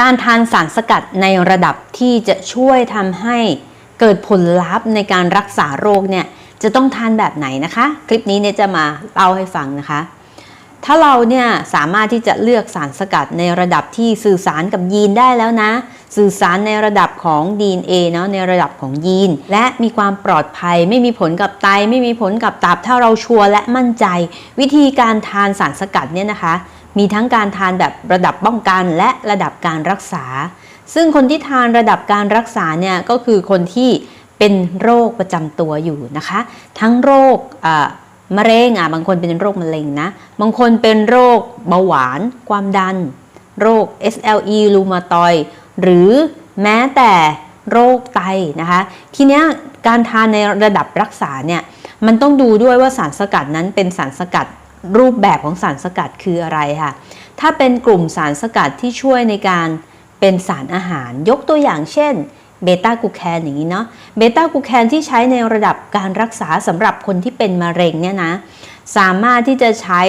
การทานสารสกัดในระดับที่จะช่วยทำให้เกิดผลลัพธ์ในการรักษาโรคเนี่ยจะต้องทานแบบไหนนะคะ คลิปนี้เนี่ยจะมาเล่าให้ฟังนะคะ ถ้าเราเนี่ยสามารถที่จะเลือกสารสกัดในระดับที่สื่อสารกับยีนได้แล้วนะ สื่อสารในระดับของ DNA เนาะในระดับของยีน และมีความปลอดภัย ไม่มีผลกับไต ไม่มีผลกับตับถ้าเราชัวร์และมั่นใจ วิธีการทานสารสกัดเนี่ยนะคะ มีทั้งการทานแบบระดับป้องกันและระดับการรักษา ซึ่งคนที่ทานระดับการรักษาเนี่ยก็คือคนที่เป็นโรคประจำตัวอยู่นะคะ ทั้งโรคมะเร็งอะบางคนเป็นโรคมะเร็งนะ บางคนเป็นโรคเบาหวาน ความดัน โรค SLE รูมาตอยหรือแม้แต่โรคไตนะคะ ทีเนี้ยการทานในระดับรักษาเนี่ยมันต้องดูด้วยว่าสารสกัดนั้นเป็นสารสกัด รูปแบบของสารสกัดคืออะไรค่ะ ถ้าเป็นกลุ่มสารสกัดที่ช่วยในการเป็นสารอาหาร ยกตัวอย่างเช่นเบต้ากูแคนอย่างนี้เนาะ เบต้ากูแคนที่ใช้ในระดับการรักษาสำหรับคนที่เป็นมะเร็งเนี่ยนะ สามารถที่จะใช้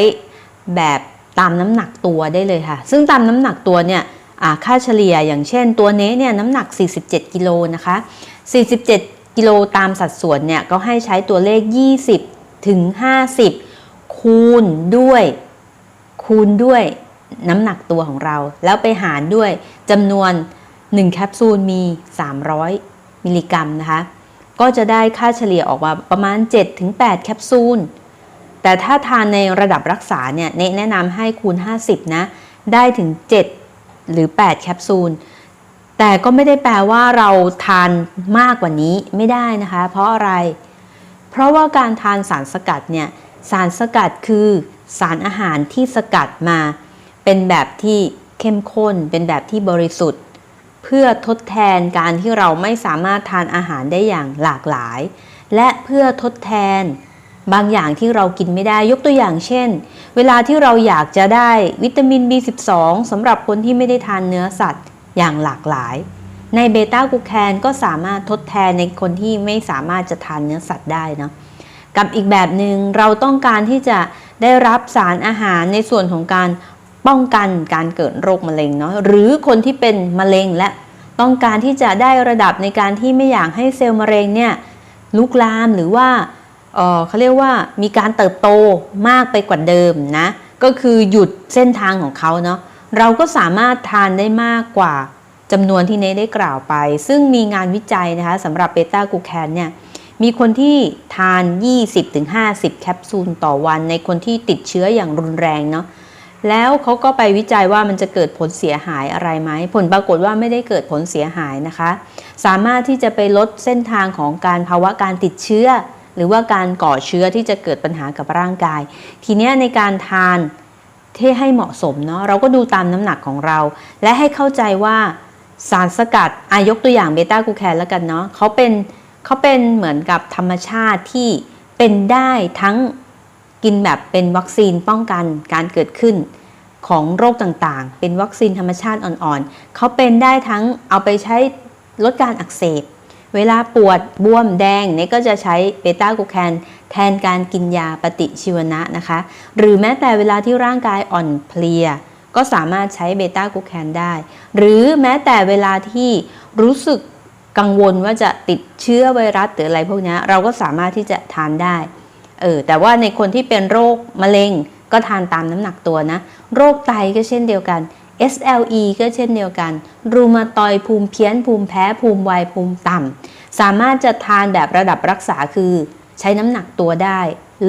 แบบตามน้ำหนักตัวได้เลยค่ะ ซึ่งตามน้ำหนักตัวเนี่ยค่าเฉลี่ยอย่างเช่นตัวเนี้เนี่ยน้ำหนัก 47 กิโลนะคะ 47 กิโลตามสัดส่วนเนี่ยก็ให้ใช้ตัวเลข 20 ถึง 50 คูณด้วย คูณด้วยน้ำหนักตัวของเรา แล้วไปหารด้วยจำนวน 1 แคปซูลมี 300 มิลลิกรัมนะคะ ก็จะได้ค่าเฉลี่ยออกมาประมาณ 7-8 แคปซูล แต่ถ้าทานในระดับรักษาเนี่ยแนะนำให้คูณ 50 นะ ได้ถึง 7 หรือ 8 แคปซูล แต่ก็ไม่ได้แปลว่าเราทานมากกว่านี้ไม่ได้นะคะ เพราะอะไร เพราะว่าการทานสารสกัดเนี่ย สารสกัดคือสารอาหารที่สกัดมา เป็นแบบที่เข้มข้น เป็นแบบที่บริสุทธิ์ เพื่อทดแทนการที่เราไม่สามารถทานอาหารได้อย่างหลากหลาย และเพื่อทดแทนบางอย่างที่เรากินไม่ได้ยกตัวอย่างเช่น เวลาที่เราอยากจะได้วิตามิน B12 สำหรับคนที่ไม่ได้ทานเนื้อสัตว์อย่างหลากหลาย ในเบต้ากูแคนก็สามารถทดแทนในคนที่ไม่สามารถจะทานเนื้อสัตว์ได้นะ กับอีกแบบหนึ่งเราต้องการที่จะได้รับสารอาหารในส่วนของการป้องกันการเกิดโรคมะเร็งเนาะหรือคนที่เป็นมะเร็งและต้องการที่จะได้ระดับในการที่ไม่อยากให้เซลล์มะเร็งเนี่ยลุกลามหรือว่าเออเขาเรียกว่ามีการเติบโตมากไปกว่าเดิมนะก็คือหยุดเส้นทางของเขาเนาะเราก็สามารถทานได้มากกว่าจำนวนที่เนได้กล่าวไป ซึ่งมีงานวิจัยนะคะสำหรับเบต้ากูแคนเนี่ย มีคนที่ทาน 20-50 แคปซูลต่อวัน ในคนที่ติดเชื้ออย่างรุนแรงเนาะแล้วเขาก็ไปวิจัยว่ามันจะเกิดผลเสียหายอะไรไหม ผลปรากฏว่าไม่ได้เกิดผลเสียหายนะคะ สามารถที่จะไปลดเส้นทางของการภาวะการติดเชื้อ หรือว่าการก่อเชื้อที่จะเกิดปัญหากับร่างกาย ทีนี้ในการทานที่ให้เหมาะสมเนาะเราก็ดูตามน้ำหนักของเรา และให้เข้าใจว่าสารสกัดอายกตัวอย่างเบต้ากูแคนแล้วกันเนาะเขาเป็น เขาเป็นเหมือนกับธรรมชาติที่เป็นได้ทั้งกินแบบเป็นวัคซีนป้องกันการเกิดขึ้นของโรคต่างๆ เป็นวัคซีนธรรมชาติอ่อนๆ เขาเป็นได้ทั้งเอาไปใช้ลดการอักเสบ เวลาปวดบวมแดงเนี่ยก็จะใช้เบต้ากูแคนแทนการกินยาปฏิชีวนะนะคะ หรือแม้แต่เวลาที่ร่างกายอ่อนเพลีย ก็สามารถใช้เบต้ากูแคนได้ หรือแม้แต่เวลาที่รู้สึก กังวลว่าจะติดเชื้อไวรัสหรืออะไรพวกนี้เราก็สามารถที่จะทานได้เออแต่ว่าในคนที่เป็นโรคมะเร็งก็ทานตามน้ำหนักตัวนะ โรคไตก็เช่นเดียวกัน SLE ก็เช่นเดียวกัน รูมาตอยภูมิเพี้ยน ภูมิแพ้ ภูมิไวภูมิต่ำ สามารถจะทานแบบระดับรักษาคือใช้น้ำหนักตัวได้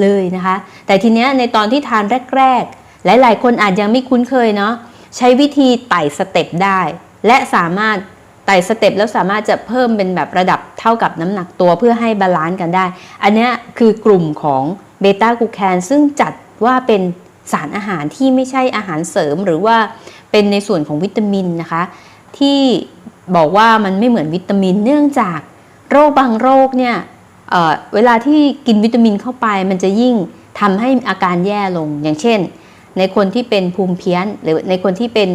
เลยนะคะ แต่ทีเนี้ยในตอนที่ทานแรก ๆ หลาย ๆ คนอาจยังไม่คุ้นเคยเนาะ ใช้วิธีไต่สเต็ปได้ และสามารถ ไต่สเต็ปแล้วสามารถจะเพิ่มเป็นแบบระดับเท่ากับน้ำหนักตัวเพื่อให้บาลานซ์กันได้ อันนี้คือกลุ่มของเบต้ากูแคนซึ่งจัดว่าเป็นสารอาหารที่ไม่ใช่อาหารเสริมหรือว่าเป็นในส่วนของวิตามินนะคะ ที่บอกว่ามันไม่เหมือนวิตามินเนื่องจากโรคบางโรคเนี่ยเเวลาที่กินวิตามินเข้าไป มันจะยิ่งทำให้อาการแย่ลง อย่างเช่น ในคนที่เป็นภูมิเพี้ยน หรือในคนที่เป็น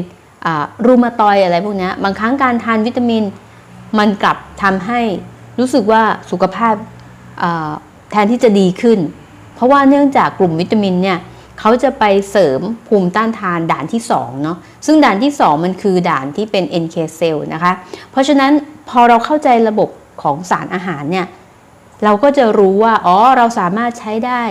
รูมาตอยอะไรพวกนี้บางครั้งการทานวิตามินมันกลับทำให้รู้สึกว่าสุขภาพแทนที่จะดีขึ้น เพราะว่าเนื่องจากกลุ่มวิตามินเนี่ยเขาจะไปเสริมภูมิต้านทานด่านที่2เนาะซึ่งด่านที่ 2 มันคือด่านที่เป็น NK cell นะคะ เพราะฉะนั้นพอเราเข้าใจระบบของสารอาหารเนี่ยเราก็จะรู้ว่าอ๋อเราสามารถใช้ได้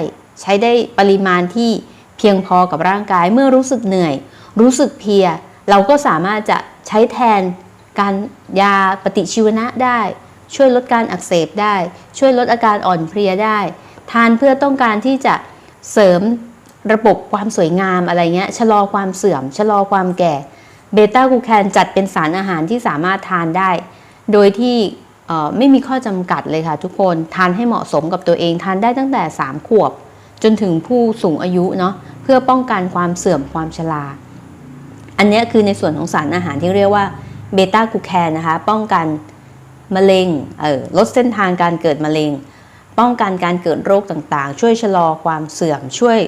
ใช้ได้ปริมาณที่เพียงพอกับร่างกายเมื่อรู้สึกเหนื่อย รู้สึกเพลีย เราก็สามารถจะใช้แทนการยาปฏิชีวนะได้ ช่วยลดการอักเสบได้ ช่วยลดอาการอ่อนเพลียได้ ทานเพื่อต้องการที่จะเสริมระบบความสวยงามอะไรเงี้ยชะลอความเสื่อม ชะลอความแก่เบต้ากูแคนจัดเป็นสารอาหารที่สามารถทานได้ โดยที่ไม่มีข้อจำกัดเลยค่ะทุกคนทานให้เหมาะสมกับตัวเองทานได้ตั้งแต่ 3 ขวบ จนถึงผู้สูงอายุเนาะเพื่อป้องกันความเสื่อมความชรา อันนี้คือในส่วนของสารอาหารที่เรียกว่าเบต้ากูแคนนะคะ ป้องกันมะเร็งเออลดเส้นทางการเกิดมะเร็ง ป้องกันการเกิดโรคต่างๆ ช่วยชะลอความเสื่อมช่วย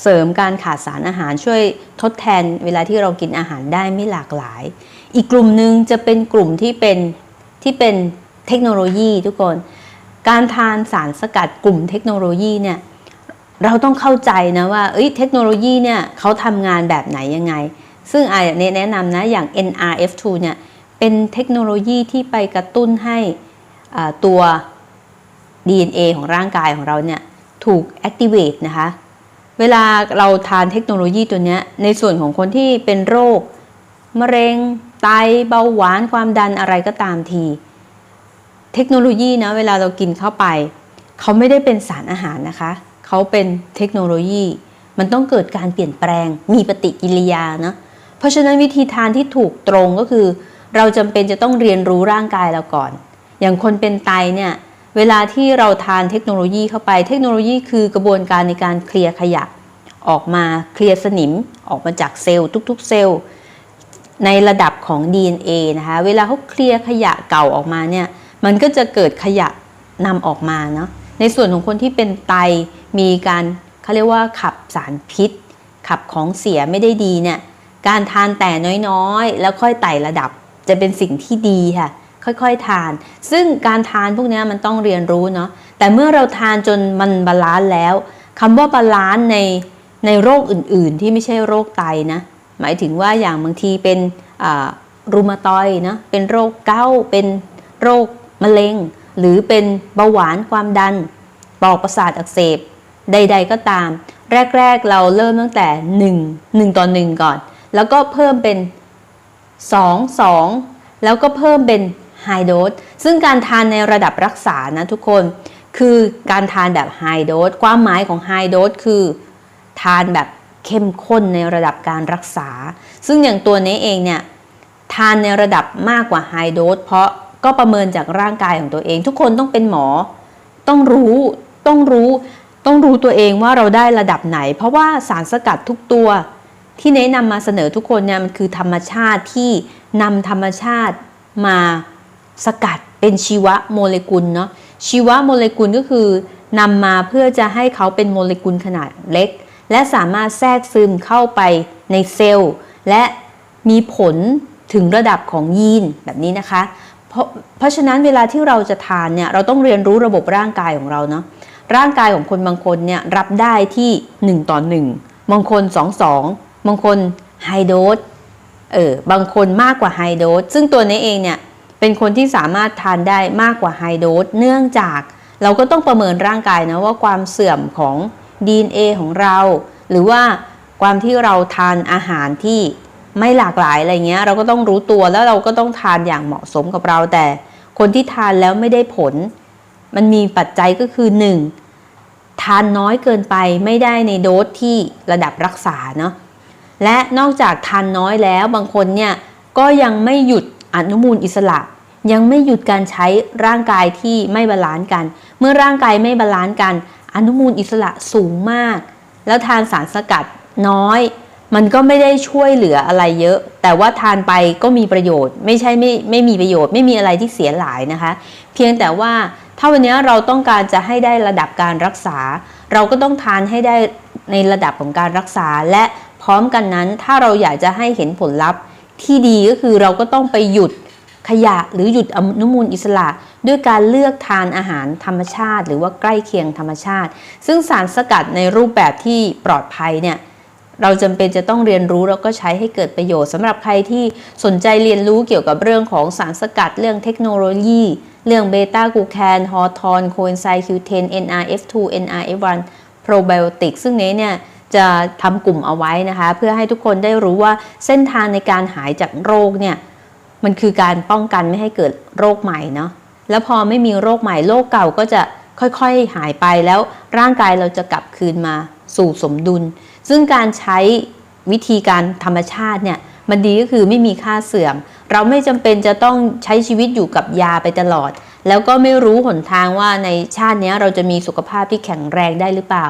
เสริมการขาดสารอาหารช่วยทดแทนเวลาที่เรากินอาหารได้ไม่หลากหลาย อีกกลุ่มหนึ่งจะเป็นกลุ่มที่เป็นที่เป็นเทคโนโลยีทุกคน การทานสารสกัดกลุ่มเทคโนโลยีเนี่ยเราต้องเข้าใจนะว่าเอ้ยเทคโนโลยีเนี่ยเขาทำงานแบบไหนยังไง ซึ่งไอาแนะนำนะอย่าง NRF2 เนี่ยเป็นเทคโนโลยีที่ไปกระตุ้นให้ตัว DNA ของร่างกายของเราเนี่ยถูก activate นะคะ เวลาเราทานเทคโนโลยีตัวเนี้ยในส่วนของคนที่เป็นโรค มะเร็ง ไต เบาหวาน ความดันอะไรก็ตามที เทคโนโลยีนะเวลาเรากินเข้าไป เขาไม่ได้เป็นสารอาหารนะคะ เขาเป็นเทคโนโลยี มันต้องเกิดการเปลี่ยนแปลง มีปฏิกิริยานะ เพราะฉะนั้นวิธีทานที่ถูกตรงก็คือ เราจำเป็นจะต้องเรียนรู้ร่างกายเราก่อน อย่างคนเป็นไตเนี่ยเวลาที่เราทานเทคโนโลยีเข้าไป เทคโนโลยีคือกระบวนการในการเคลียร์ขยะ ออกมาเคลียร์สนิม ออกมาจากเซลล์ทุกๆ เซลล์ในระดับของ DNA นะคะเวลาเขาเคลียร์ขยะเก่าออกมาเนี่ยมันก็จะเกิดขยะนำออกมาเนาะในส่วนของคนที่เป็นไตมีการเขาเรียกว่าขับสารพิษ ขับของเสียไม่ได้ดีเนี่ย การทานแต่น้อยๆ แล้วค่อยไต่ระดับจะเป็นสิ่งที่ดีค่ะ ค่อยๆทาน ซึ่งการทานพวกนี้มันต้องเรียนรู้เนาะแต่เมื่อเราทานจนมันบาลานซ์แล้วคำว่าบาลานซ์ในในโรคอื่นๆ ที่ไม่ใช่โรคไตนะหมายถึงว่าอย่างบางทีเป็นอ่ารูมาตอยนะเป็นโรคเก้าต์เป็นโรคมะเร็ง หรือเป็นเบาหวานความดันปอดประสาทอักเสบ ใด ๆ ก็ตาม แรก ๆ เราเริ่มตั้งแต่ 1 1 ต่อ 1 ก่อน แล้วก็เพิ่มเป็น 2 2 แล้วก็เพิ่มเป็นไฮโดสซึ่งการทานในระดับรักษานะทุกคนคือการทานแบบไฮโดสความหมายของไฮโดสคือ ทานแบบเข้มข้นในระดับการรักษา ซึ่งอย่างตัวนี้เองเนี่ยทานในระดับมากกว่าไฮโดสเพราะก็ประเมินจากร่างกายของตัวเอง ทุกคนต้องเป็นหมอ ต้องรู้ต้องรู้ ต้องรู้ตัวเองว่าเราได้ระดับไหน เพราะว่าสารสกัดทุกตัว ที่แนะนำมาเสนอทุกคนเนี่ยมันคือธรรมชาติที่นำธรรมชาติมาสกัดเป็นชีวโมเลกุลเนาะชีวโมเลกุลก็คือนำมาเพื่อจะให้เขาเป็นโมเลกุลขนาดเล็ก และสามารถแทรกซึมเข้าไปในเซลล์ และมีผลถึงระดับของยีนแบบนี้นะคะ เพราะเพราะฉะนั้นเวลาที่เราจะทานเนี่ยเราต้องเรียนรู้ระบบร่างกายของเราเนาะร่างกายของคนบางคนเนี่ยรับได้ที่ 1 ต่อ 1 บางคน 2 2 บางคนไฮโดสเออบางคนมากกว่าไฮโดสซึ่งตัวนี้เองเนี่ยเป็นคนที่สามารถทานได้มากกว่าไฮโดสเนื่องจากเราก็ต้องประเมินร่างกายนะว่าความเสื่อมของ DNA ของเรา หรือว่าความที่เราทานอาหารที่ไม่หลากหลายอะไรเงี้ย เราก็ต้องรู้ตัวแล้วเราก็ต้องทานอย่างเหมาะสมกับเราแต่ คนที่ทานแล้วไม่ได้ผล มันมีปัจจัยก็คือ 1. ทานน้อยเกินไปไม่ได้ในโดสที่ระดับรักษาเนาะ และนอกจากทานน้อยแล้วบางคนเนี่ยก็ยังไม่หยุดอนุมูลอิสระ ยังไม่หยุดการใช้ร่างกายที่ไม่บาลานซ์กัน เมื่อร่างกายไม่บาลานซ์กัน อนุมูลอิสระสูงมาก แล้วทานสารสกัดน้อย มันก็ไม่ได้ช่วยเหลืออะไรเยอะ แต่ว่าทานไปก็มีประโยชน์ ไม่ใช่ไม่ไม่มีประโยชน์ ไม่มีอะไรที่เสียหลายนะคะ เพียงแต่ว่าถ้าวันนี้เราต้องการจะให้ได้ระดับการรักษา เราก็ต้องทานให้ได้ในระดับของการรักษาและ พร้อมกันนั้น ถ้าเราอยากจะให้เห็นผลลัพธ์ที่ดีก็คือเราก็ต้องไปหยุดขยะหรือหยุดอนุมูลอิสระ ด้วยการเลือกทานอาหารธรรมชาติ หรือว่าใกล้เคียงธรรมชาติ ซึ่งสารสกัดในรูปแบบที่ปลอดภัยเนี่ยเราจำเป็นจะต้องเรียนรู้แล้วก็ใช้ให้เกิดประโยชน์สำหรับใครที่สนใจเรียนรู้เกี่ยวกับเรื่องของสารสกัดเรื่องเทคโนโลยี เรื่องเบต้ากูแคนฮอร์ทอนโคเอนไซม์ Q10 NRF2 NRF1 โปรไบโอติกซึ่งนี้เนี่ย จะทำกลุ่มเอาไว้นะคะ เพื่อให้ทุกคนได้รู้ว่าเส้นทางในการหายจากโรคเนี่ยมันคือการป้องกันไม่ให้เกิดโรคใหม่เนาะแล้วพอไม่มีโรคใหม่โรคเก่าก็จะค่อยๆหายไปแล้วร่างกายเราจะกลับคืนมาสู่สมดุล ซึ่งการใช้วิธีการธรรมชาติเนี่ยมันดีก็คือไม่มีค่าเสื่อม เราไม่จำเป็นจะต้องใช้ชีวิตอยู่กับยาไปตลอด แล้วก็ไม่รู้หนทางว่าในชาตินี้เราจะมีสุขภาพที่แข็งแรงได้หรือเปล่า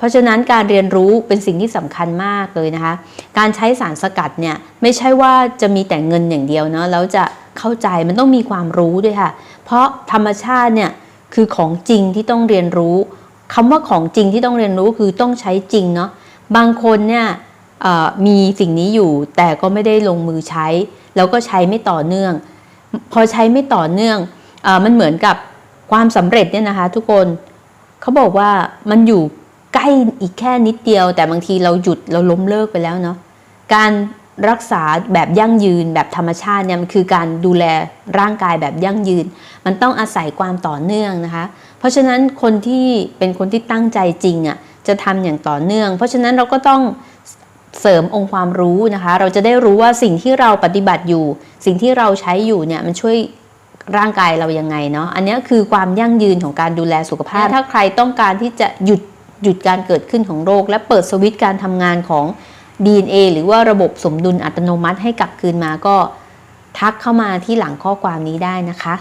เพราะฉะนั้นการเรียนรู้เป็นสิ่งที่สำคัญมากเลยนะคะ การใช้สารสกัดเนี่ยไม่ใช่ว่าจะมีแต่เงินอย่างเดียวเนาะแล้วจะเข้าใจมันต้องมีความรู้ด้วยค่ะ เพราะธรรมชาติเนี่ยคือของจริงที่ต้องเรียนรู้คำว่าของจริงที่ต้องเรียนรู้คือต้องใช้จริงเนาะบางคนเนี่ยมีสิ่งนี้อยู่แต่ก็ไม่ได้ลงมือใช้ แล้วก็ใช้ไม่ต่อเนื่อง พอใช้ไม่ต่อเนื่องอมันเหมือนกับความสำเร็จเนี่ยนะคะ ทุกคนเขาบอกว่ามันอยู่ ใกล้อีกแค่นิดเดียว แต่บางทีเราหยุดเราล้มเลิกไปแล้วเนาะการรักษาแบบยั่งยืนแบบธรรมชาติเนี่ยมันคือการดูแลร่างกายแบบยั่งยืน มันต้องอาศัยความต่อเนื่องนะคะ เพราะฉะนั้นคนที่เป็นคนที่ตั้งใจจริงอะจะทำอย่างต่อเนื่อง เพราะฉะนั้นเราก็ต้องเสริมองค์ความรู้นะคะ เราจะได้รู้ว่าสิ่งที่เราปฏิบัติอยู่ สิ่งที่เราใช้อยู่เนี่ยมันช่วยร่างกายเรายังไงเนาะอันนี้คือความยั่งยืนของการดูแลสุขภาพ ถ้าใครต้องการที่จะหยุด หยุดการเกิดขึ้นของโรค และเปิดสวิตช์การทำงานของ DNA หรือว่าระบบสมดุลอัตโนมัติให้กลับคืนมาก็ทักเข้ามาที่หลังข้อความนี้ได้นะคะ